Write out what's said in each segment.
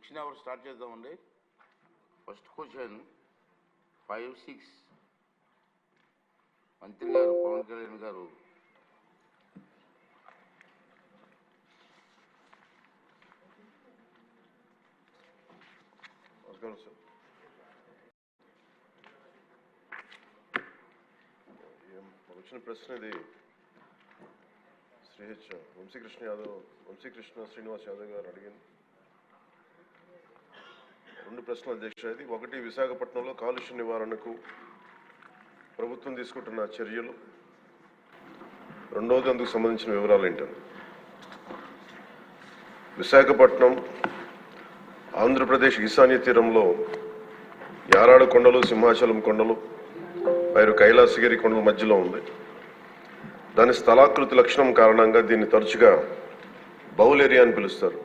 Question hour start చేద్దామండి. First question five six మంత్రి గారు పవన్ కళ్యాణ్ గారు. వచ్చిన ప్రశ్న ఇది. శ్రీ హెచ్. వంశీకృష్ణ యాదవ్ వంశీకృష్ణ శ్రీనివాస్ యాదవ్ గారు అడిగింది. రెండు ప్రశ్నలు అధ్యక్ష ఇది ఒకటి విశాఖపట్నంలో కాలుష్య నివారణకు ప్రభుత్వం తీసుకుంటున్న చర్యలు. రెండవది అందుకు సంబంధించిన వివరాలు ఏంటని. విశాఖపట్నం ఆంధ్రప్రదేశ్ ఈశాన్య తీరంలో యారాడు కొండలు సింహాచలం కొండలు మరియు కైలాసగిరి కొండల మధ్యలో ఉంది. దాని స్థలాకృతి లక్షణం కారణంగా దీన్ని తరచుగా బౌల్ ఏరియా అని పిలుస్తారు.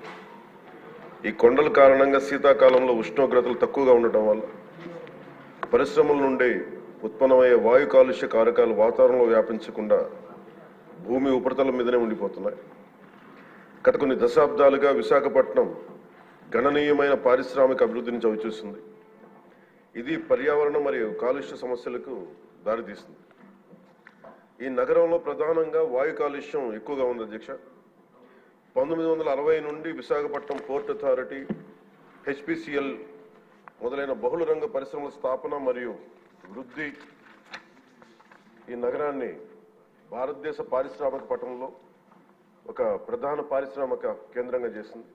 ఈ కొండల కారణంగా శీతాకాలంలో ఉష్ణోగ్రతలు తక్కువగా ఉండటం వల్ల పరిశ్రమల నుండి ఉత్పన్నమయ్యే వాయు కాలుష్య కారకాలు వాతావరణంలో వ్యాపించకుండా భూమి ఉపరితలం మీదనే ఉండిపోతున్నాయి. గత కొన్ని దశాబ్దాలుగా విశాఖపట్నం గణనీయమైన పారిశ్రామిక అభివృద్ధిని చవిచూసింది. ఇది పర్యావరణ మరియు కాలుష్య సమస్యలకు దారితీస్తుంది ఈ నగరంలో ప్రధానంగా వాయు కాలుష్యం ఎక్కువగా ఉంది అధ్యక్ష. పంతొమ్మిది వందల అరవై నుండి విశాఖపట్నం పోర్ట్ అథారిటీ హెచ్పిసిఎల్ మొదలైన బహుళ రంగ పరిశ్రమల స్థాపన మరియు వృద్ధి ఈ నగరాన్ని భారతదేశ పారిశ్రామిక పట్టణంలో ఒక ప్రధాన పారిశ్రామిక కేంద్రంగా చేసింది.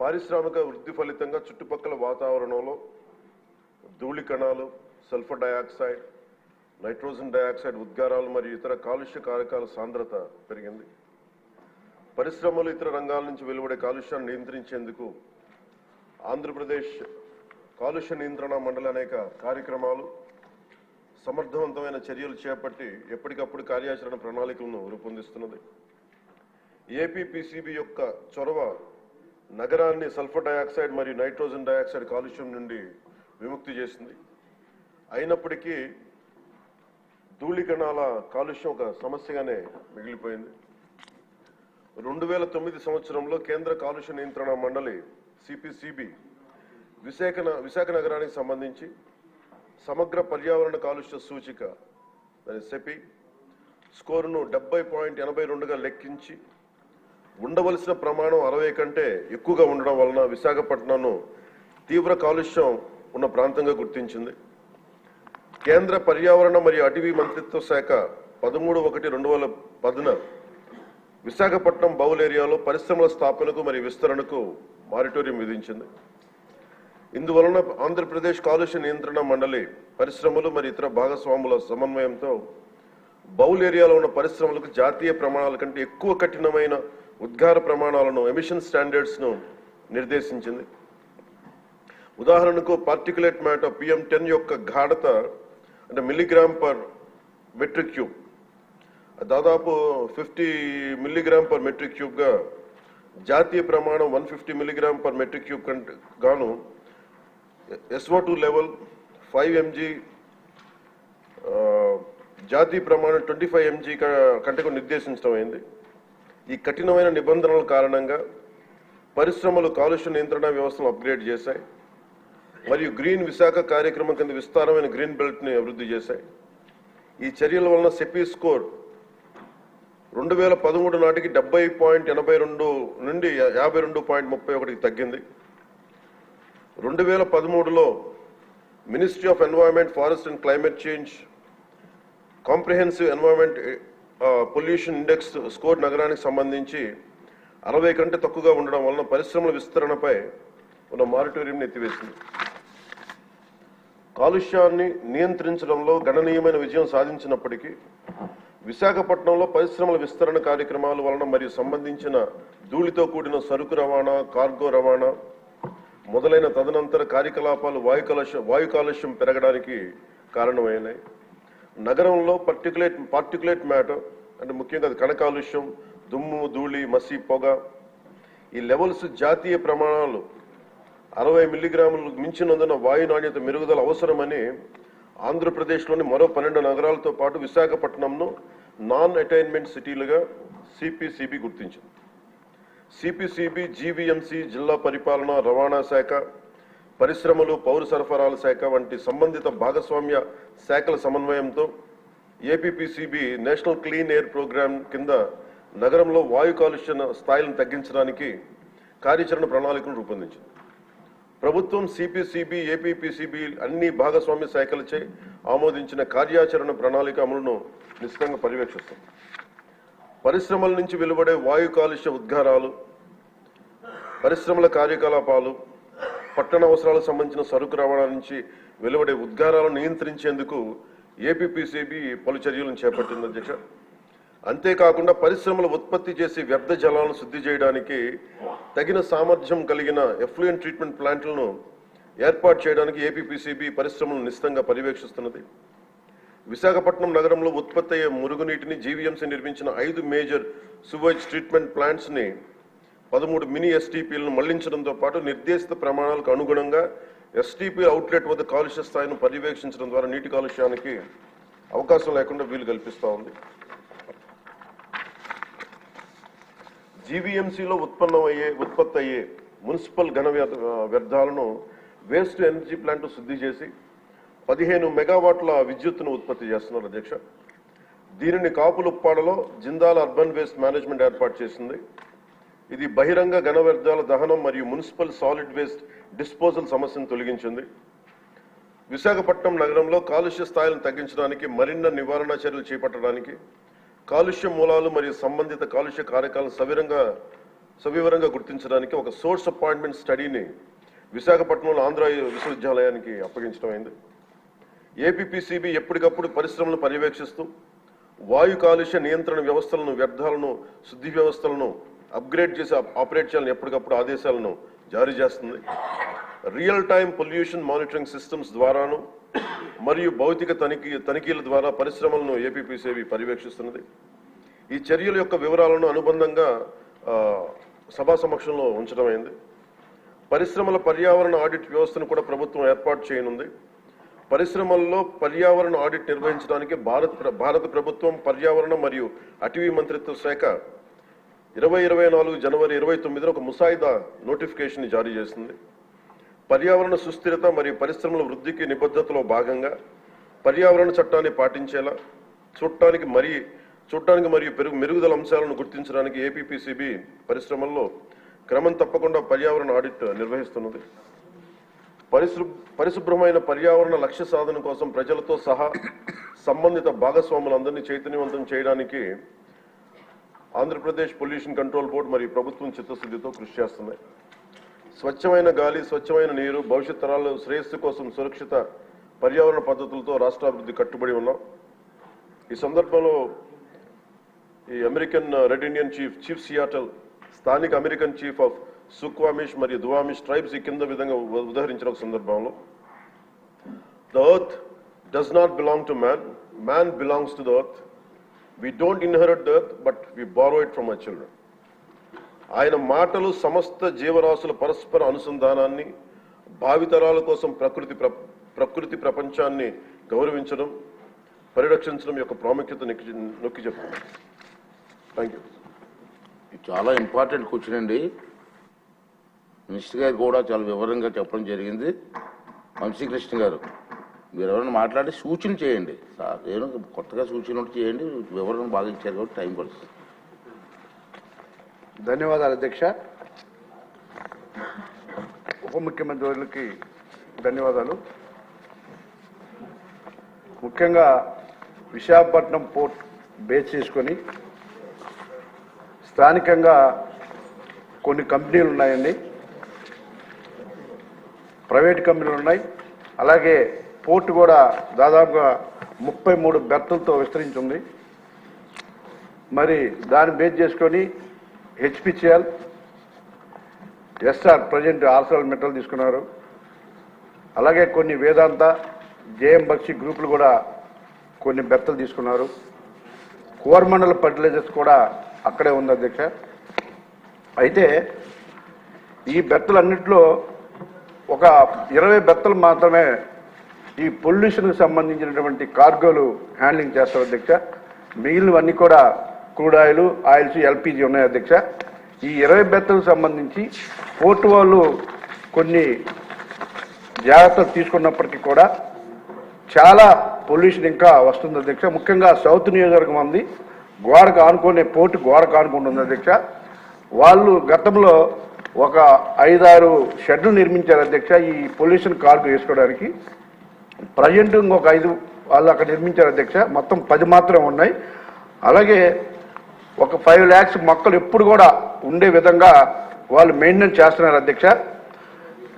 పారిశ్రామిక వృద్ధి ఫలితంగా చుట్టుపక్కల వాతావరణంలో ధూళి కణాలు సల్ఫర్ డయాక్సైడ్ నైట్రోజన్ డయాక్సైడ్ ఉద్గారాలు మరియు ఇతర కాలుష్య కారకాల సాంద్రత పెరిగింది. పరిశ్రమలు ఇతర రంగాల నుంచి వెలువడే కాలుష్యాన్ని నియంత్రించేందుకు ఆంధ్రప్రదేశ్ కాలుష్య నియంత్రణ మండలి అనేక కార్యక్రమాలు సమర్థవంతమైన చర్యలు చేపట్టి ఎప్పటికప్పుడు కార్యాచరణ ప్రణాళికలను రూపొందిస్తున్నది. ఏపీపీసీబీ యొక్క చొరవ నగరాన్ని సల్ఫర్ డయాక్సైడ్ మరియు నైట్రోజన్ డయాక్సైడ్ కాలుష్యం నుండి విముక్తి చేసింది. అయినప్పటికీ ధూళికణాల కాలుష్యం ఒక సమస్యగానే మిగిలిపోయింది. రెండు వేల తొమ్మిది సంవత్సరంలో కేంద్ర కాలుష్య నియంత్రణ మండలి సిపిసిబి విశాఖ విశాఖ నగరానికి సంబంధించి సమగ్ర పర్యావరణ కాలుష్య సూచిక దాని సెపి స్కోరును డెబ్బై పాయింట్ ఎనభై రెండుగా లెక్కించి ఉండవలసిన ప్రమాణం అరవై కంటే ఎక్కువగా ఉండడం వలన విశాఖపట్నంను తీవ్ర కాలుష్యం ఉన్న ప్రాంతంగా గుర్తించింది. కేంద్ర పర్యావరణ మరియు అటవీ మంత్రిత్వ శాఖ పదమూడు ఒకటి రెండు వేల పదున విశాఖపట్నం బౌల్ ఏరియాలో పరిశ్రమల స్థాపనకు మరియు విస్తరణకు మారిటోరియం విధించింది. ఇందువలన ఆంధ్రప్రదేశ్ కాలుష్య నియంత్రణ మండలి పరిశ్రమలు మరియు ఇతర భాగస్వాముల సమన్వయంతో బౌల్ ఏరియాలో ఉన్న పరిశ్రమలకు జాతీయ ప్రమాణాల కంటే ఎక్కువ కఠినమైన ఉద్గార ప్రమాణాలను ఎమిషన్ స్టాండర్డ్స్ను నిర్దేశించింది. ఉదాహరణకు పార్టికులేట్ మ్యాటర్ పిఎం టెన్ యొక్క గాఢత అంటే మిల్లీగ్రామ్ పర్ మెట్రిక్ క్యూబ్ దాదాపు ఫిఫ్టీ మిల్లీగ్రామ్ పర్ మెట్రిక్ క్యూబ్గా జాతీయ ప్రమాణం one fifty milligram per metric cube కంటే గాను SO two level five MG జాతీయ ప్రమాణం ట్వంటీ ఫైవ్ ఎంజీ కంటే నిర్దేశించడం అయింది. ఈ కఠినమైన నిబంధనల కారణంగా పరిశ్రమలు కాలుష్య నియంత్రణ వ్యవస్థను అప్గ్రేడ్ చేశాయి. మరియు గ్రీన్ విశాఖ కార్యక్రమం కింద విస్తారమైన గ్రీన్ బెల్ట్ని అభివృద్ధి చేశాయి. ఈ చర్యల వలన సెపీ స్కోర్ రెండు వేల పదమూడు నాటికి డెబ్బై పాయింట్ ఎనభై రెండు నుండి యాభై రెండు పాయింట్ ముప్పై ఒకటికి తగ్గింది. రెండు వేల పదమూడులో ministry of environment forest and climate change comprehensive environment pollution index score నగరానికి సంబంధించి అరవై కంటే తక్కువగా ఉండడం వలన పరిశ్రమల విస్తరణపై ఉన్న మారిటోరియం ఎత్తివేసింది. కాలుష్యాన్ని నియంత్రించడంలో గణనీయమైన విజయం సాధించినప్పటికీ విశాఖపట్నంలో పరిశ్రమల విస్తరణ కార్యక్రమాల వలన మరియు సంబంధించిన ధూళితో కూడిన సరుకు రవాణా కార్గో రవాణా మొదలైన తదనంతర కార్యకలాపాలు వాయు కాలుష్యం వాయు కాలుష్యం పెరగడానికి కారణమైనాయి నగరంలో పర్టికులేట్ పార్టికులేట్ మ్యాటర్ అంటే ముఖ్యంగా అది కణ కాలుష్యం దుమ్ము ధూళి మసి పొగ. ఈ లెవెల్స్ జాతీయ ప్రమాణాలు అరవై మిల్లీగ్రాములు మించినందున వాయు నాణ్యత మెరుగుదల అవసరమని ఆంధ్రప్రదేశ్లోని మరో పన్నెండు నగరాలతో పాటు విశాఖపట్నంను నాన్ అటైన్మెంట్ సిటీలుగా సిపిసిబి గుర్తించింది. సిపిసిబి జీవీఎంసీ జిల్లా పరిపాలన రవాణా శాఖ పరిశ్రమలు పౌర సరఫరాల శాఖ వంటి సంబంధిత భాగస్వామ్య శాఖల సమన్వయంతో APPCB national clean air programme కింద నగరంలో వాయు కాలుష్య స్థాయిలను తగ్గించడానికి కార్యాచరణ ప్రణాళికను రూపొందించింది. ప్రభుత్వం సిపిసిబి ఏపీపీసీబీ అన్ని భాగస్వామ్య శాఖలచే ఆమోదించిన కార్యాచరణ ప్రణాళిక అమలును నిశ్చితంగా పర్యవేక్షిస్తుంది పరిశ్రమల నుంచి వెలువడే వాయు కాలుష్య ఉద్గారాలు పరిశ్రమల కార్యకలాపాలు పట్టణ అవసరాలకు సంబంధించిన సరుకు రవాణా నుంచి వెలువడే ఉద్గారాలను నియంత్రించేందుకు ఏపీపీసీబీ పలు చర్యలను చేపట్టింది అధ్యక్ష. అంతేకాకుండా పరిశ్రమలు ఉత్పత్తి చేసే వ్యర్థ జలాలను శుద్ధి చేయడానికి తగిన సామర్థ్యం కలిగిన ఎఫ్లూయెంట్ ట్రీట్మెంట్ ప్లాంట్లను ఏర్పాటు చేయడానికి ఏపీపీసీబీ పరిశ్రమలను నిశ్చితంగా పర్యవేక్షిస్తున్నది. విశాఖపట్నం నగరంలో ఉత్పత్తి అయ్యే మురుగునీటిని జీవీఎంసీ నిర్మించిన ఐదు మేజర్ సువేజ్ ట్రీట్మెంట్ ప్లాంట్స్ని పదమూడు మినీ ఎస్టీపీలను మళ్ళించడంతో పాటు నిర్దేశిత ప్రమాణాలకు అనుగుణంగా ఎస్టీపీ అవుట్లెట్ వద్ద కాలుష్య స్థాయిని పర్యవేక్షించడం ద్వారా నీటి కాలుష్యానికి అవకాశం లేకుండా వీలు కల్పిస్తూ ఉంది. జీవీఎంసీలో ఉత్పన్నమయ్యే ఉత్పత్తి అయ్యే మున్సిపల్ ఘన వ్యర్థాలను వేస్ట్ ఎనర్జీ ప్లాంట్ శుద్ధి చేసి పదిహేను మెగావాట్ల విద్యుత్తును ఉత్పత్తి చేస్తున్నారు అధ్యక్ష. దీనిని కాపులుప్పాడలో జిందాల్ అర్బన్ వేస్ట్ మేనేజ్మెంట్ ఏర్పాటు చేసింది. ఇది బహిరంగ ఘన వ్యర్థాల దహనం మరియు మున్సిపల్ సాలిడ్ వేస్ట్ డిస్పోజల్ సమస్యను తొలగించింది. విశాఖపట్నం నగరంలో కాలుష్య స్థాయిలను తగ్గించడానికి మరిన్న నివారణ చర్యలు చేపట్టడానికి కాలుష్య మూలాలు మరియు సంబంధిత కాలుష్య కారకాలను సవిరంగా సవివరంగా గుర్తించడానికి ఒక సోర్స్ అపాయింట్మెంట్ స్టడీని విశాఖపట్నంలో ఆంధ్ర విశ్వవిద్యాలయానికి అప్పగించడం అయింది. ఏపీపీసీబీ ఎప్పటికప్పుడు పరిశ్రమలను పర్యవేక్షిస్తూ వాయు కాలుష్య నియంత్రణ వ్యవస్థలను వ్యర్థాలను శుద్ధి వ్యవస్థలను అప్గ్రేడ్ చేసి ఆపరేట్ చేయాలని ఎప్పటికప్పుడు ఆదేశాలను జారీ చేస్తుంది. Real time pollution monitoring systems ద్వారాను మరియు భౌతిక తనిఖీ తనిఖీల ద్వారా పరిశ్రమలను ఏపీపీసేవి పర్యవేక్షిస్తున్నది. ఈ చర్యల యొక్క వివరాలను అనుబంధంగా సభా సమక్షంలో ఉంచడమైంది పరిశ్రమల పర్యావరణ ఆడిట్ వ్యవస్థను కూడా ప్రభుత్వం ఏర్పాటు చేయనుంది. పరిశ్రమల్లో పర్యావరణ ఆడిట్ నిర్వహించడానికి భారత్ భారత ప్రభుత్వం పర్యావరణ మరియు అటవీ మంత్రిత్వ శాఖ ఇరవై ఇరవై నాలుగు జనవరి ఇరవై తొమ్మిదిన ఒక ముసాయిదా నోటిఫికేషన్ జారీ చేసింది. పర్యావరణ సుస్థిరత మరియు పరిశ్రమల వృద్ధికి నిబద్ధతలో భాగంగా పర్యావరణ చట్టాన్ని పాటించేలా చూడటానికి మరి చూడటానికి మరియు పెరుగు మెరుగుదల అంశాలను గుర్తించడానికి ఏపీపీసీబీ పరిశ్రమల్లో క్రమం తప్పకుండా పర్యావరణ ఆడిట్ నిర్వహిస్తున్నది. పరిశు పరిశుభ్రమైన పర్యావరణ లక్ష్య సాధన కోసం ప్రజలతో సహా సంబంధిత భాగస్వాములందరినీ చైతన్యవంతం చేయడానికి ఆంధ్రప్రదేశ్ పొల్యూషన్ కంట్రోల్ బోర్డు మరియు ప్రభుత్వం చిత్తశుద్ధితో కృషి చేస్తున్నాయి. స్వచ్ఛమైన గాలి స్వచ్ఛమైన నీరు భవిష్యత్ తరాల శ్రేయస్సు కోసం సురక్షిత పర్యావరణ పద్ధతులతో రాష్ట్రాభివృద్ధి కట్టుబడి ఉన్నాం. ఈ సందర్భంలో ఈ American red Indian chief chief Seattle స్థానిక అమెరికన్ చీఫ్ ఆఫ్ సుక్వామిష్ మరియు దువామిష్ ట్రైబ్స్ ఈ కింద విధంగా ఉదహరించిన ఒక సందర్భంలో the earth does not belong to man man belongs to the earth. We don't inherit the earth but we borrow it from my children. ఆయన మాటలు సమస్త జీవరాశుల పరస్పర అనుసంధానాన్ని భావితరాల కోసం ప్రకృతి ప్ర ప్రకృతి ప్రపంచాన్ని గౌరవించడం పరిరక్షించడం యొక్క ప్రాముఖ్యత నొక్కి నొక్కి చెప్తున్నాను థ్యాంక్ యూ ఇది చాలా ఇంపార్టెంట్ క్వశ్చన్ అండి. మినిస్టర్ గారు కూడా చాలా వివరంగా చెప్పడం జరిగింది. వంశీకృష్ణ గారు మీరు ఎవరైనా మాట్లాడి సూచన చేయండి. సార్ ఏదో కొత్తగా సూచన చేయండి వివరణ బాగా ఇచ్చారు కాబట్టి టైం పడుతుంది. ధన్యవాదాలు అధ్యక్ష. ఉప ముఖ్యమంత్రి వర్యులకి ధన్యవాదాలు. ముఖ్యంగా విశాఖపట్నం పోర్ట్ బేస్ చేసుకొని స్థానికంగా కొన్ని కంపెనీలు ఉన్నాయండి. ప్రైవేట్ కంపెనీలు ఉన్నాయి. అలాగే పోర్ట్ కూడా దాదాపుగా ముప్పై మూడు బెర్తలతో విస్తరించి ఉంది. మరి దాన్ని బేస్ చేసుకొని హెచ్పిసిఎల్ ఎస్ఆర్ ప్రజెంట్ ఆర్సల్ మెటల్ తీసుకున్నారు. అలాగే కొన్ని వేదాంత జేఎం బక్షి గ్రూపులు కూడా కొన్ని బెత్తలు తీసుకున్నారు. కోరమండల ఫర్టిలైజర్స్ కూడా అక్కడే ఉంది అధ్యక్ష. అయితే ఈ బెత్తలన్నింటిలో ఒక ఇరవై బెత్తలు మాత్రమే ఈ పొల్యూషన్కి సంబంధించినటువంటి కార్గోలు హ్యాండ్లింగ్ చేస్తారు అధ్యక్ష. మిగిలినవన్నీ కూడా క్రూడ్ ఆయిల్ ఆయిల్స్ ఎల్పిజి ఉన్నాయి అధ్యక్ష. ఈ ఇరవై బెత్తలకు సంబంధించి పోర్టు వాళ్ళు కొన్ని జాగ్రత్తలు తీసుకున్నప్పటికీ కూడా చాలా పొల్యూషన్ ఇంకా వస్తుంది అధ్యక్ష. ముఖ్యంగా సౌత్ నియోజకవర్గం ఉంది. గోడకు ఆనుకునే పోర్టు గోడకు ఆనుకుంటుంది అధ్యక్ష. వాళ్ళు గతంలో ఒక ఐదారు షెడ్లు నిర్మించారు అధ్యక్ష ఈ పొల్యూషన్ కార్డు వేసుకోవడానికి. ప్రజెంట్ ఇంకొక ఐదు వాళ్ళు అక్కడ నిర్మించారు అధ్యక్ష. మొత్తం పది మాత్రం ఉన్నాయి. అలాగే ఒక ఫైవ్ ల్యాక్స్ మొక్కలు ఎప్పుడు కూడా ఉండే విధంగా వాళ్ళు మెయింటైన్ చేస్తున్నారు అధ్యక్ష.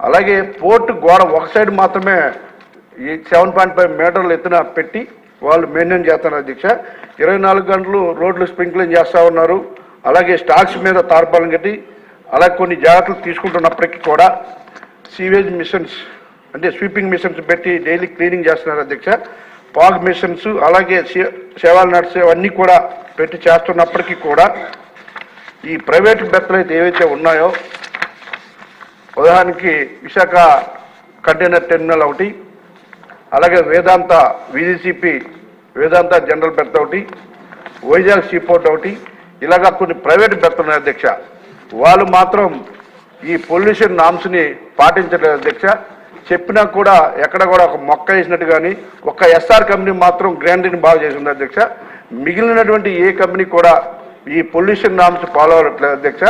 అలాగే పోర్టు గోడ ఒక సైడ్ మాత్రమే ఈ సెవెన్ పాయింట్ ఫైవ్ మీటర్లు ఎత్తున పెట్టి వాళ్ళు మెయింటైన్ చేస్తున్నారు అధ్యక్ష. ఇరవై నాలుగు గంటలు రోడ్లు స్ప్రింక్లింగ్ చేస్తూ ఉన్నారు. అలాగే స్టాక్స్ మీద తార్పాలను కట్టి అలాగే కొన్ని జాగ్రత్తలు తీసుకుంటున్నప్పటికీ కూడా సీవేజ్ మిషన్స్ అంటే స్వీపింగ్ మిషన్స్ పెట్టి డైలీ క్లీనింగ్ చేస్తున్నారు అధ్యక్ష. పాగ్ మిషన్స్ అలాగే సే- సేవలు నడిచే అవన్నీ కూడా పెట్టి చేస్తున్నప్పటికీ కూడా ఈ ప్రైవేట్ బెత్తలు అయితే ఏవైతే ఉన్నాయో ఉదాహరణకి విశాఖ కంటైనర్ టెర్మినల్ ఒకటి అలాగే వేదాంత విజిసిపి వేదాంత జనరల్ బెర్త్ ఒకటి వైజాగ్ సీపోర్ట్ ఒకటి ఇలాగా కొన్ని ప్రైవేట్ బెర్తలు ఉన్నాయి అధ్యక్ష. వాళ్ళు మాత్రం ఈ పొల్యూషన్ నామ్స్ని పాటించలేదు అధ్యక్ష. చెప్పినా కూడా ఎక్కడ కూడా ఒక మొక్క వేసినట్టు కానీ ఒక ఎస్ఆర్ కంపెనీ మాత్రం గ్రాండీని బాగా చేసింది అధ్యక్ష. మిగిలినటువంటి ఏ కంపెనీ కూడా ఈ పొల్యూషన్ నామ్స్ ఫాలో అవ్వట్లేదు అధ్యక్ష.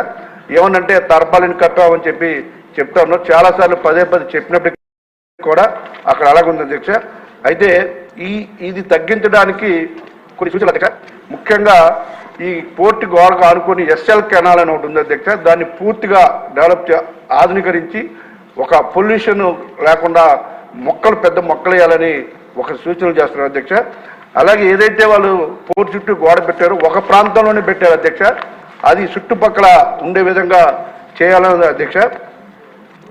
ఏమనంటే తర్పాలిని కట్టామని చెప్పి చెప్తా ఉన్నారు చాలాసార్లు పదే పదే చెప్పినప్పటికీ కూడా అక్కడ అలాగుంది అధ్యక్ష. అయితే ఈ ఇది తగ్గించడానికి కొన్ని సూచనలు అధ్యక్ష. ముఖ్యంగా ఈ పోర్టు గోడకు ఆనుకొని ఎస్ఎల్ కెనాల్ అని ఒకటి ఉంది అధ్యక్ష. దాన్ని పూర్తిగా డెవలప్ ఆధునీకరించి ఒక పొల్యూషన్ లేకుండా మొక్కలు పెద్ద మొక్కలు వేయాలని ఒక సూచనలు చేస్తున్నారు అధ్యక్ష. అలాగే ఏదైతే వాళ్ళు పోర్టు చుట్టూ గోడ పెట్టారో ఒక ప్రాంతంలోనే పెట్టారు అధ్యక్ష. అది చుట్టుపక్కల ఉండే విధంగా చేయాలని అధ్యక్ష.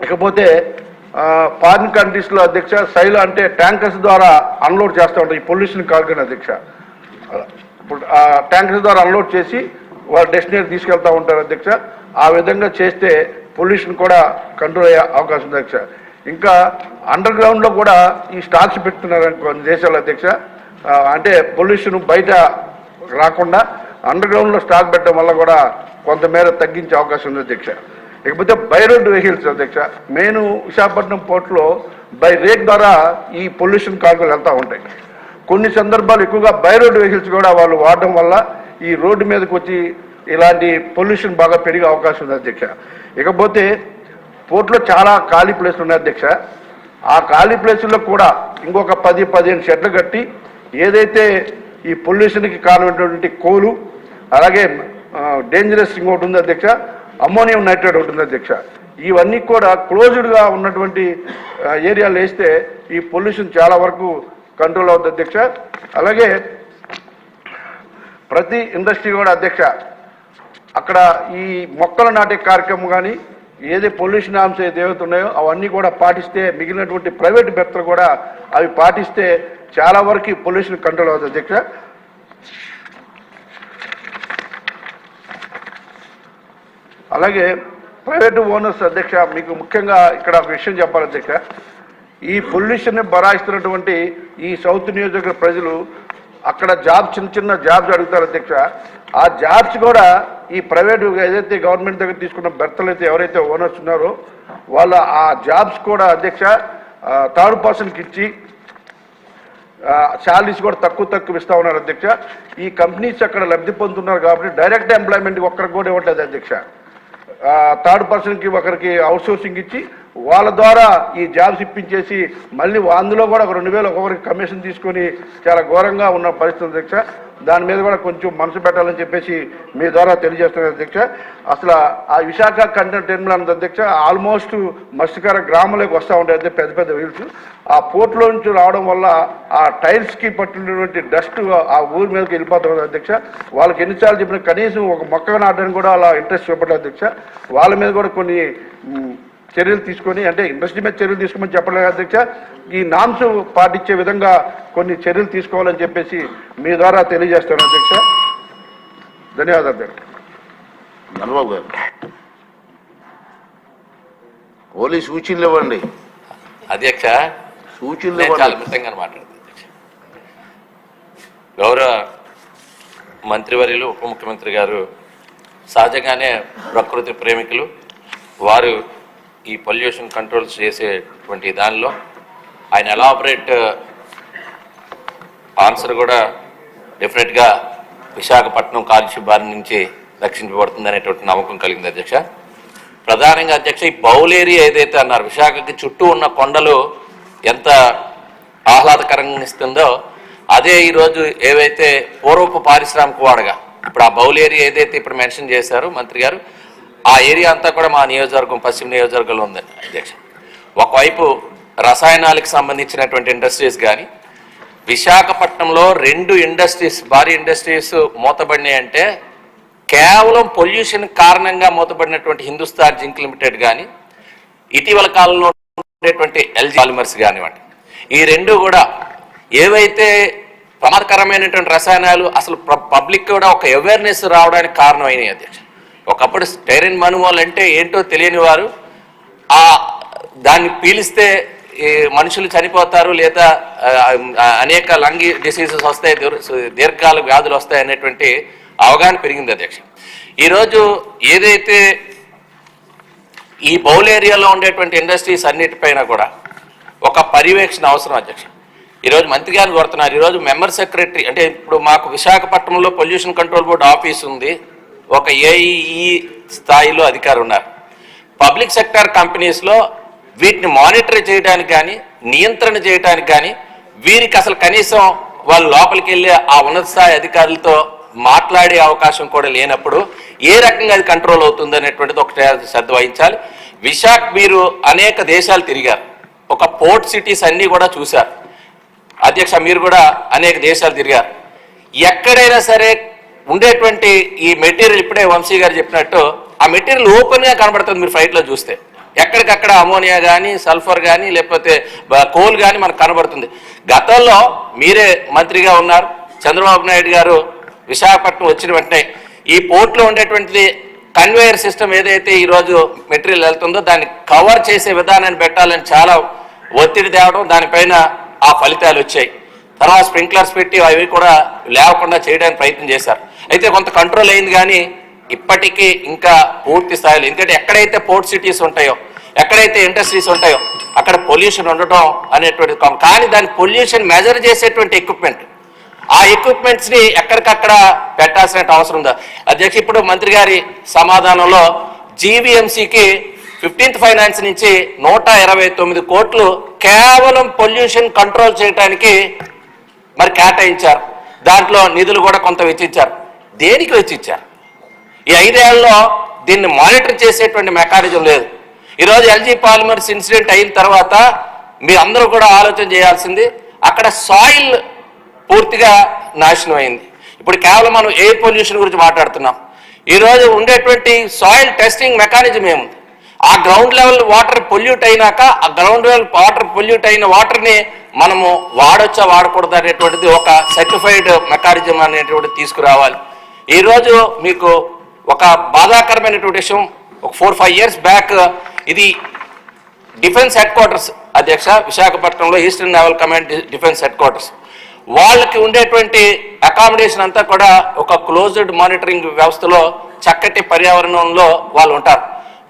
ఇకపోతే ఫారిన్ కంట్రీస్లో అధ్యక్ష శైలు అంటే ట్యాంకర్స్ ద్వారా అన్లోడ్ చేస్తూ ఉంటారు ఈ పొల్యూషన్ కాకుండా అధ్యక్ష. ఇప్పుడు ఆ ట్యాంకర్స్ ద్వారా అన్లోడ్ చేసి వాళ్ళ డెస్టినేషన్ తీసుకెళ్తూ ఉంటారు అధ్యక్ష. ఆ విధంగా చేస్తే పొల్యూషన్ కూడా కంట్రోల్ అయ్యే అవకాశం ఉంది అధ్యక్ష. ఇంకా అండర్ గ్రౌండ్లో కూడా ఈ స్టాక్స్ పెడుతున్నారు కొన్ని దేశాల అధ్యక్ష. అంటే పొల్యూషన్ బయట రాకుండా అండర్ గ్రౌండ్లో స్టాక్ పెట్టడం వల్ల కూడా కొంతమేర తగ్గించే అవకాశం ఉంది అధ్యక్ష. ఇకపోతే బై రోడ్ వెహికల్స్ అధ్యక్ష మెయిన్ విశాఖపట్నం పోర్ట్లో బై రేక్ ద్వారా ఈ పొల్యూషన్ కార్గులు వెళ్తూ ఉంటాయి. కొన్ని సందర్భాలు ఎక్కువగా బై రోడ్ వెహికల్స్ కూడా వాళ్ళు వాడడం వల్ల ఈ రోడ్డు మీదకి వచ్చి ఇలాంటి పొల్యూషన్ బాగా పెరిగే అవకాశం ఉంది అధ్యక్ష. ఇకపోతే పోర్టులో చాలా ఖాళీ ప్లేస్లు ఉన్నాయి అధ్యక్ష. ఆ ఖాళీ ప్లేసుల్లో కూడా ఇంకొక పది పదిహేను షెడ్లు కట్టి ఏదైతే ఈ పొల్యూషన్కి కారణమైనటువంటి కోలు అలాగే డేంజరస్ ఇంకోటి ఉంది అధ్యక్ష అమ్మోనియం నైట్రేట్ ఒకటి ఉంది అధ్యక్ష. ఇవన్నీ కూడా క్లోజ్డ్గా ఉన్నటువంటి ఏరియాలు వేస్తే ఈ పొల్యూషన్ చాలా వరకు కంట్రోల్ అవుతుంది అధ్యక్ష. అలాగే ప్రతి ఇండస్ట్రీ కూడా అధ్యక్ష అక్కడ ఈ మొక్కలు నాటే కార్యక్రమం కానీ ఏది పొల్యూషన్ అంశం ఏదైతే ఉన్నాయో అవన్నీ కూడా పాటిస్తే మిగిలినటువంటి ప్రైవేట్ బెత్తలు కూడా అవి పాటిస్తే చాలా వరకు పొల్యూషన్ కంట్రోల్ అవుతుంది. అధ్యక్ష. అలాగే ప్రైవేట్ ఓనర్స్ అధ్యక్ష మీకు ముఖ్యంగా ఇక్కడ ఒక విషయం చెప్పాలి అధ్యక్ష. ఈ పొల్యూషన్ని బరాయిస్తున్నటువంటి ఈ సౌత్ నియోజకవర్గ ప్రజలు అక్కడ జాబ్ చిన్న చిన్న జాబ్స్ అడుగుతారు అధ్యక్ష. ఆ జాబ్స్ కూడా ఈ ప్రైవేట్ ఏదైతే గవర్నమెంట్ దగ్గర తీసుకున్న బెర్తలు అయితే ఎవరైతే ఓనర్స్ ఉన్నారో వాళ్ళ ఆ జాబ్స్ కూడా అధ్యక్ష థర్డ్ పర్సన్కి ఇచ్చి శాలరీస్ కూడా తక్కువ తక్కువ ఇస్తా ఉన్నారు అధ్యక్ష. ఈ కంపెనీస్ అక్కడ లబ్ధి పొందుతున్నారు కాబట్టి డైరెక్ట్ ఎంప్లాయ్మెంట్ ఒక్కరికి కూడా ఇవ్వట్లేదు అధ్యక్ష. థర్డ్ పర్సన్కి ఒకరికి అవుట్ సోర్సింగ్ ఇచ్చి వాళ్ళ ద్వారా ఈ జాబ్స్ ఇప్పించేసి మళ్ళీ అందులో కూడా ఒక రెండు వేలు ఒక్కొక్కరికి కమిషన్ తీసుకొని చాలా ఘోరంగా ఉన్న పరిస్థితి అధ్యక్ష. దాని మీద కూడా కొంచెం మనసు పెట్టాలని చెప్పేసి మీ ద్వారా తెలియజేస్తున్నారు అధ్యక్ష. అసలు ఆ విశాఖ కంటెంట్ టెర్మినల్ అన్నది అధ్యక్ష ఆల్మోస్ట్ మత్స్యకార గ్రామంలోకి వస్తూ ఉంటాయి పెద్ద పెద్ద వీల్స్. ఆ పోర్ట్లో నుంచి రావడం వల్ల ఆ టైల్స్కి పట్టినటువంటి డస్ట్ ఆ ఊరి మీదకి వెళ్ళిపోతుంది అధ్యక్ష. వాళ్ళకి ఎన్నిసార్లు చెప్పిన కనీసం ఒక మొక్క నాటడానికి కూడా అలా ఇంట్రెస్ట్ చూపట్లేదు అధ్యక్ష. వాళ్ళ మీద కూడా కొన్ని చర్యలు తీసుకొని అంటే ఇండస్ట్రీ మీద చర్యలు తీసుకోమని చెప్పలేదు అధ్యక్ష. ఈ నామ్స్ పాటించే విధంగా కొన్ని చర్యలు తీసుకోవాలని చెప్పేసి మీ ద్వారా తెలియజేస్తాను అధ్యక్ష. ధన్యవాదాలు అధ్యక్ష. చంద్రబాబు గారు. ఓన్లీ సూచనలు ఇవ్వండి. అధ్యక్ష సూచనలు చాలా మితంగా గౌరవ మంత్రివర్యులు ఉప ముఖ్యమంత్రి గారు సహజంగానే ప్రకృతి ప్రేమికులు వారు ఈ పొల్యూషన్ కంట్రోల్ చేసేటువంటి దానిలో ఆయన ఎలాబరేట్ ఆన్సర్ కూడా డెఫినెట్గా విశాఖపట్నం కాలుష్య బారి నుంచి రక్షించబడుతుంది అనేటువంటి నమ్మకం కలిగింది అధ్యక్ష. ప్రధానంగా అధ్యక్ష ఈ బౌల్ ఏరియా ఏదైతే అన్నారు విశాఖకి చుట్టూ ఉన్న కొండలు ఎంత ఆహ్లాదకరంగా ఇస్తుందో అదే ఈరోజు ఏవైతే పూర్వపు పారిశ్రామిక వాడగా ఇప్పుడు ఆ బౌల్ ఏరియా ఏదైతే ఇప్పుడు మెన్షన్ చేశారు మంత్రి గారు ఆ ఏరియా అంతా కూడా మా నియోజకవర్గం పశ్చిమ నియోజకవర్గంలో ఉంది అధ్యక్ష. ఒకవైపు రసాయనాలకు సంబంధించినటువంటి ఇండస్ట్రీస్ కానీ విశాఖపట్నంలో రెండు ఇండస్ట్రీస్ భారీ ఇండస్ట్రీస్ మూతబడినాయి అంటే కేవలం పొల్యూషన్ కారణంగా మూతబడినటువంటి హిందుస్థాన్ జింక్ లిమిటెడ్ కానీ ఇటీవల కాలంలో ఉండేటువంటి ఎల్జీ పాలిమర్స్ కానివ్వండి. ఈ రెండు కూడా ఏవైతే ప్రమాదకరమైనటువంటి రసాయనాలు అసలు పబ్లిక్ కూడా ఒక అవేర్నెస్ రావడానికి కారణమైనాయి అధ్యక్ష. ఒకప్పుడు స్టైరిన్ మనుమోల్ అంటే ఏంటో తెలియని వారు ఆ దాన్ని పీలిస్తే ఈ మనుషులు చనిపోతారు లేదా అనేక లంగి డిసీజెస్ వస్తాయి దీర్ఘకాల వ్యాధులు వస్తాయి అనేటువంటి అవగాహన పెరిగింది అధ్యక్ష. ఈరోజు ఏదైతే ఈ బౌల్ ఏరియాలో ఉండేటువంటి ఇండస్ట్రీస్ అన్నిటిపైన కూడా ఒక పర్యవేక్షణ అవసరం అధ్యక్ష. ఈరోజు మంత్రి గారు కోరుతున్నారు ఈరోజు మెంబర్ సెక్రటరీ అంటే ఇప్పుడు మాకు విశాఖపట్నంలో పొల్యూషన్ కంట్రోల్ బోర్డు ఆఫీస్ ఉంది ఒక ఏఈ స్థాయిలో అధికారులు ఉన్నారు. పబ్లిక్ సెక్టర్ కంపెనీస్లో వీటిని మానిటర్ చేయడానికి కానీ నియంత్రణ చేయడానికి కానీ వీరికి అసలు కనీసం వాళ్ళు లోపలికి వెళ్ళి ఆ ఉన్నత స్థాయి అధికారులతో మాట్లాడే అవకాశం కూడా లేనప్పుడు ఏ రకంగా అది కంట్రోల్ అవుతుంది అనేటువంటిది ఒకటి శ్రద్ధ వహించాలి. విశాఖ మీరు అనేక దేశాలు తిరిగారు. ఒక పోర్ట్ సిటీస్ అన్నీ కూడా చూశారు. అధ్యక్ష మీరు కూడా అనేక దేశాలు తిరిగారు. ఎక్కడైనా సరే ఉండేటువంటి ఈ మెటీరియల్ ఇప్పుడే వంశీ గారు చెప్పినట్టు ఆ మెటీరియల్ ఓపెన్గా కనబడుతుంది మీరు ఫ్లైట్లో చూస్తే. ఎక్కడికక్కడ అమోనియా కానీ సల్ఫర్ కానీ లేకపోతే కోల్ కానీ మనకు కనబడుతుంది. గతంలో మీరే మంత్రిగా ఉన్నారు. చంద్రబాబు నాయుడు గారు విశాఖపట్నం వచ్చిన వెంటనే ఈ పోర్ట్లో ఉండేటువంటిది కన్వేయర్ సిస్టమ్ ఏదైతే ఈరోజు మెటీరియల్ వెళ్తుందో దాన్ని కవర్ చేసే విధానాన్ని పెట్టాలని చాలా ఒత్తిడి తేవడం దానిపైన ఆ ఫలితాలు వచ్చాయి. తర్వాత స్ప్రింక్లర్స్ పెట్టి అవి కూడా లేకుండా చేయడానికి ప్రయత్నం చేశారు. అయితే కొంత కంట్రోల్ అయింది కానీ ఇప్పటికీ ఇంకా పూర్తి స్థాయిలో ఎందుకంటే ఎక్కడైతే పోర్ట్ సిటీస్ ఉంటాయో ఎక్కడైతే ఇండస్ట్రీస్ ఉంటాయో అక్కడ పొల్యూషన్ ఉండటం అనేటువంటి కానీ దాని పొల్యూషన్ మెజర్ చేసేటువంటి ఎక్విప్మెంట్ ఆ ఎక్విప్మెంట్స్ని ఎక్కడికక్కడ పెట్టాల్సిన అవసరం ఉందా? అధ్యక్ష ఇప్పుడు మంత్రి గారి సమాధానంలో జీవీఎంసీకి ఫిఫ్టీన్త్ ఫైనాన్స్ నుంచి నూట ఇరవై తొమ్మిది కోట్లు కేవలం పొల్యూషన్ కంట్రోల్ చేయడానికి మరి కేటాయించారు. దాంట్లో నిధులు కూడా కొంత వెచ్చించారు. దేనికి వెచ్చించారు ఈ ఐదేళ్ళలో దీన్ని మానిటర్ చేసేటువంటి మెకానిజం లేదు. ఈరోజు ఎల్జీ పాలిమర్స్ ఇన్సిడెంట్ అయిన తర్వాత మీ అందరూ కూడా ఆలోచన చేయాల్సింది అక్కడ సాయిల్ పూర్తిగా నాశనం అయింది. ఇప్పుడు కేవలం మనం ఎయిర్ పొల్యూషన్ గురించి మాట్లాడుతున్నాం. ఈరోజు ఉండేటువంటి సాయిల్ టెస్టింగ్ మెకానిజం ఏముంది? ఆ గ్రౌండ్ లెవెల్ వాటర్ పొల్యూట్ అయినాక ఆ గ్రౌండ్ లెవెల్ వాటర్ పొల్యూట్ అయిన వాటర్ని మనము వాడొచ్చా వాడకూడదు అనేటువంటిది ఒక సర్టిఫైడ్ మెకానిజం అనేటువంటిది తీసుకురావాలి. ఈరోజు మీకు ఒక బాధాకరమైనటువంటి విషయం ఒక ఫోర్ ఫైవ్ ఇయర్స్ బ్యాక్ ఇది డిఫెన్స్ హెడ్ క్వార్టర్స్ అధ్యక్ష విశాఖపట్నంలో eastern naval command defence headquarters వాళ్ళకి ఉండేటువంటి అకామిడేషన్ అంతా కూడా ఒక క్లోజ్డ్ మానిటరింగ్ వ్యవస్థలో చక్కటి పర్యావరణంలో వాళ్ళు ఉంటారు.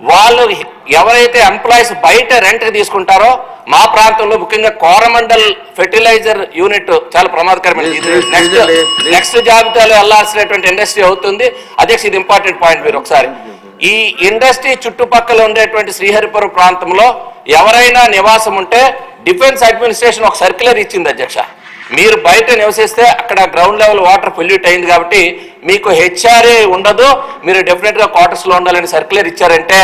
వాళ్ళు ఎవరైతే ఎంప్లాయీస్ బయట రెంట్ తీసుకుంటారో మా ప్రాంతంలో ముఖ్యంగా కోరమండల్ ఫెర్టిలైజర్ యూనిట్ చాలా please, నెక్స్ట్. నెక్స్ట్ జాబితాలో వెళ్ళాల్సినటువంటి ఇండస్ట్రీ అవుతుంది. అధ్యక్ష ఇది ఇంపార్టెంట్ పాయింట్ మీరు ఒకసారి. ఈ ఇండస్ట్రీ చుట్టుపక్కల ఉండేటువంటి శ్రీహరిపురం ప్రాంతంలో ఎవరైనా నివాసం ఉంటే డిఫెన్స్ అడ్మినిస్ట్రేషన్ ఒక సర్క్యులర్ ఇచ్చింది అధ్యక్ష. మీరు బయట నివసిస్తే అక్కడ గ్రౌండ్ లెవెల్ వాటర్ పొల్యూట్ అయింది కాబట్టి మీకు హెచ్ఆర్ఏ ఉండదు మీరు డెఫినెట్గా క్వార్టర్స్లో ఉండాలని సర్క్యులర్ ఇచ్చారంటే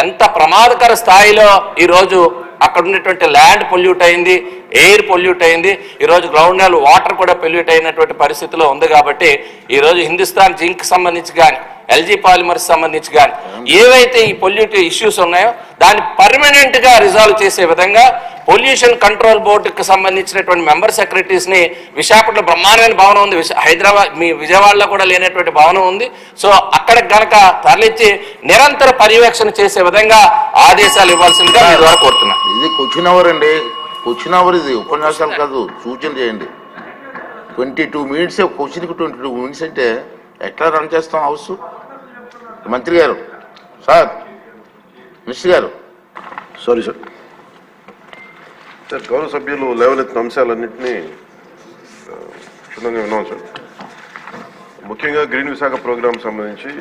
ఎంత ప్రమాదకర స్థాయిలో ఈరోజు అక్కడ ఉన్నటువంటి ల్యాండ్ పొల్యూట్ అయింది ఎయిర్ పొల్యూట్ అయింది ఈరోజు గ్రౌండ్ లెవెల్ వాటర్ కూడా పొల్యూట్ అయినటువంటి పరిస్థితిలో ఉంది కాబట్టి ఈరోజు హిందుస్థాన్ జింక్ సంబంధించి కానీ ఎల్జీ పాలిమర్స్ సంబంధించి కానీ ఏవైతే ఈ పొల్యూట్ ఇష్యూస్ ఉన్నాయో దాన్ని పర్మనెంట్గా రిజాల్వ్ చేసే విధంగా పొల్యూషన్ కంట్రోల్ బోర్డుకి సంబంధించినటువంటి మెంబర్ సెక్రటరీస్ని విశాఖపట్నంలో బ్రహ్మాండమైన భవనం ఉంది. హైదరాబాద్ మీ విజయవాడలో కూడా లేనటువంటి భవనం ఉంది. సో అక్కడ గనక తరలించి నిరంతర పర్యవేక్షణ చేసే విధంగా ఆదేశాలు ఇవ్వాల్సిందిగా మీ ద్వారా కోరుతున్నా. ఇది క్వశ్చన్ అవర్ అండి. క్వశ్చన్ అవర్ ఇది ఉపన్యాసాలు కాదు సూచన చేయండి. ట్వంటీ టూ మినిట్స్ క్వశ్చన్కి ట్వంటీ టూ మినిట్స్ అంటే ఎట్లా రన్ చేస్తాం హౌస్ మంత్రి గారు సార్ మినిస్టర్ గారు. సారీ సార్ సార్ గౌరవ సభ్యులు లేవలెత్తిన అంశాలన్నింటినీ క్షుణ్ణంగా విన్నాం సార్ ముఖ్యంగా గ్రీన్ విశాఖ ప్రోగ్రాం సంబంధించి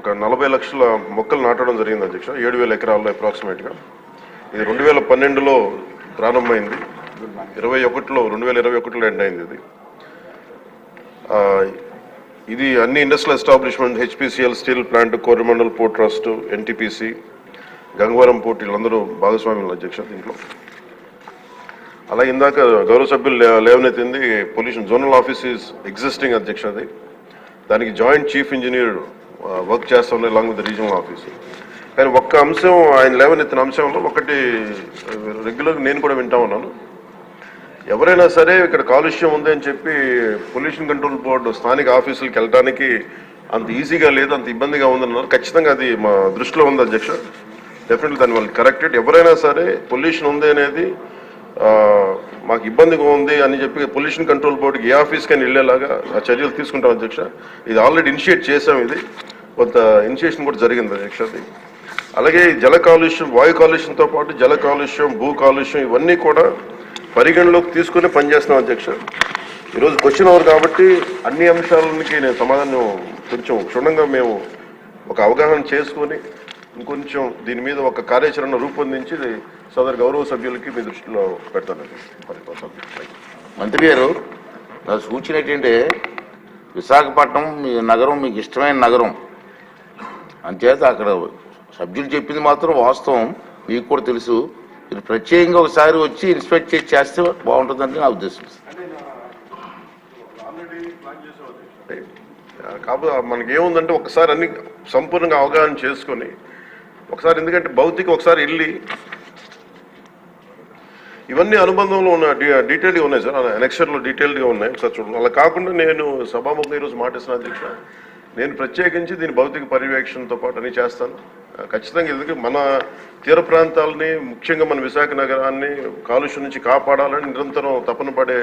ఒక నలభై లక్షల మొక్కలు నాటడం జరిగింది అధ్యక్ష. ఏడు వేల ఎకరాల్లో అప్రాక్సిమేట్గా ఇది రెండు వేల పన్నెండులో ప్రారంభమైంది. ఇరవై ఒకటిలో రెండు వేల ఇరవై ఒకటిలో ఎండ్ అయింది ఇది. ఇది అన్ని industrial establishment HPCL steel plant Coromandel port trust NTPC Gangavaram port వీళ్ళందరూ భాగస్వాములు అధ్యక్ష దీంట్లో. అలాగే ఇందాక గౌరవ సభ్యులు లేవనెత్తింది pollution zonal office is existing అధ్యక్ష అది. దానికి జాయింట్ చీఫ్ ఇంజనీర్ వర్క్ చేస్తా ఉన్నాయి లాంగ్ విత్ రీజనల్ ఆఫీస్ కానీ ఒక్క అంశం ఆయన లేవనెత్తిన అంశంలో ఒకటి రెగ్యులర్గా నేను కూడా వింటా ఉన్నాను. ఎవరైనా సరే ఇక్కడ కాలుష్యం ఉంది అని చెప్పి పొల్యూషన్ కంట్రోల్ బోర్డు స్థానిక ఆఫీసులకు వెళ్ళడానికి అంత ఈజీగా లేదు అంత ఇబ్బందిగా ఉందన్నారు. ఖచ్చితంగా అది మా దృష్టిలో ఉంది అధ్యక్ష. డెఫినెట్లీ దాని వాళ్ళు కరెక్టెడ్ ఎవరైనా సరే పొల్యూషన్ ఉంది అనేది మాకు ఇబ్బందిగా ఉంది అని చెప్పి పొల్యూషన్ కంట్రోల్ బోర్డుకి ఏ ఆఫీస్కైనా వెళ్ళేలాగా ఆ చర్యలు తీసుకుంటాం అధ్యక్ష. ఇది ఆల్రెడీ ఇనిషియేట్ చేసాం ఇది. కొంత ఇనిషియేషన్ కూడా జరిగింది అధ్యక్ష అది. అలాగే జల కాలుష్యం వాయు కాలుష్యంతో పాటు జల కాలుష్యం భూ కాలుష్యం ఇవన్నీ కూడా పరిగణలోకి తీసుకుని పనిచేస్తున్నాం అధ్యక్ష. ఈరోజు క్వశ్చన్ అవర్ కాబట్టి అన్ని అంశాలకి నేను సమాధానం కొంచెం క్షుణ్ణంగా మేము ఒక అవగాహన చేసుకొని ఇంకొంచెం దీని మీద ఒక కార్యాచరణ రూపొందించి సదరు గౌరవ సభ్యులకి మీ దృష్టిలో పెడతానండి మంత్రి గారు నా సూచన ఏంటంటే విశాఖపట్నం మీ నగరం మీకు ఇష్టమైన నగరం. అంచేత అక్కడ సభ్యులు చెప్పింది మాత్రం వాస్తవం మీకు కూడా తెలుసు. మీరు ప్రత్యేకంగా ఒకసారి వచ్చి ఇన్స్పెక్ట్ చేసి చేస్తే బాగుంటుందని నా ఉద్దేశం. కాకపోతే మనకి ఏముందంటే ఒకసారి అన్ని సంపూర్ణంగా అవగాహన చేసుకొని ఒకసారి ఎందుకంటే భౌతిక ఒకసారి వెళ్ళి ఇవన్నీ అనుబంధంలో ఉన్న డీటెయిల్గా ఉన్నాయి సార్. అనెక్షన్లో డీటెయిల్డ్గా ఉన్నాయి. ఒకసారి చూడండి. అలా కాకుండా నేను సభాముఖంగా ఈరోజు మాటిస్తున్న అధ్యక్ష నేను ప్రత్యేకించి దీని భౌతిక పర్యవేక్షణతో పాటు అని చేస్తాను. ఖచ్చితంగా ఎందుకంటే మన తీర ప్రాంతాలని ముఖ్యంగా మన విశాఖ నగరాన్ని కాలుష్యం నుంచి కాపాడాలని నిరంతరం తపన పడే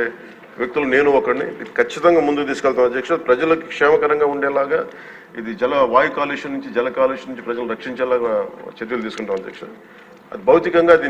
వ్యక్తులు నేను ఒకడిని. ఇది ఖచ్చితంగా ముందుకు తీసుకెళ్తాను. అధ్యక్ష ప్రజలకు క్షేమకరంగా ఉండేలాగా ఇది జల వాయు కాలుష్యం నుంచి జల కాలుష్యం నుంచి ప్రజలు రక్షించేలాగా చర్యలు తీసుకుంటాం అధ్యక్ష. అది భౌతికంగా